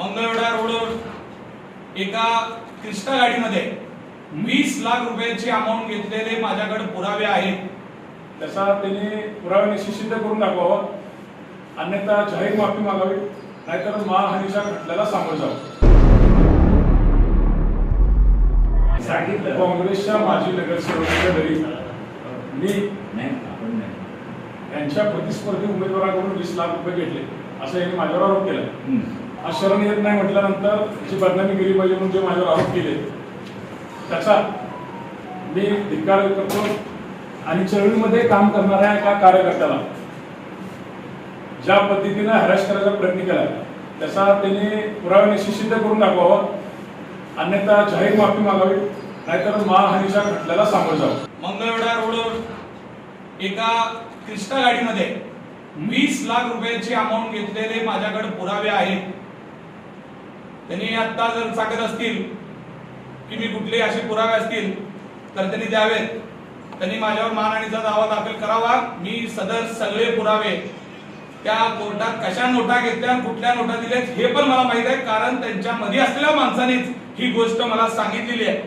मंगळवेढा रोडवर एका क्रिस्टा गाडीमध्ये वीस लाख रुपयाची अमाऊंट घेतलेले माझ्याकडे पुरावे आहेत. त्याचा त्यांनी पुरावे निश्चित करून दाखवावा. अन्यथा जाहीर माफी मागावी. नाहीतर मानहानीच्या खटल्याला सामोरं जावं. सांगितलं. काँग्रेसच्या माजी नगरसेवकाच्या घरी मी नाही आपण नाही. यांच्या प्रतिस्पर्धी उमेदवाराकडून वीस लाख रुपये घेतले. असं यांनी माझ्यावर आरोप केला. आश्रम येत नाही म्हटल्यानंतर जी बदनामी केली पाहिजे म्हणून जे माझ्यावर आरोप केले. त्याचा मी धिक्कार करतो आणि चळवळीमध्ये काम करणाऱ्या एका कार्यकर्त्याला ज्या पद्धतीने हॅरॅश करायचा प्रयत्न केला त्याचा त्यांनी पुरावे निश्चित करून दाखवावा अन्यथा जाहीर माफी मागावी नाहीतर मानहानीच्या खटल्याला सामोरं जावं. मंगळवेढा रोडवर एका क्रिस्टा गाडीमध्ये वीस लाख रुपयाची अमाऊंट घेतलेले माझ्याकडे पुरावे आहेत. त्यांनी आता जर सांगत असतील की मी कुठले असे पुरावे असतील तर त्यांनी द्यावेत. त्यांनी माझ्यावर मानहानीचा दावा दाखल करावा. मी सदर सगळे पुरावे त्या कोर्टात कशा नोटा घेतल्या कुठल्या नोटा दिल्यात हे पण मला माहीत आहे कारण त्यांच्या मध्ये असलेल्या माणसानेच ही गोष्ट मला सांगितलेली आहे.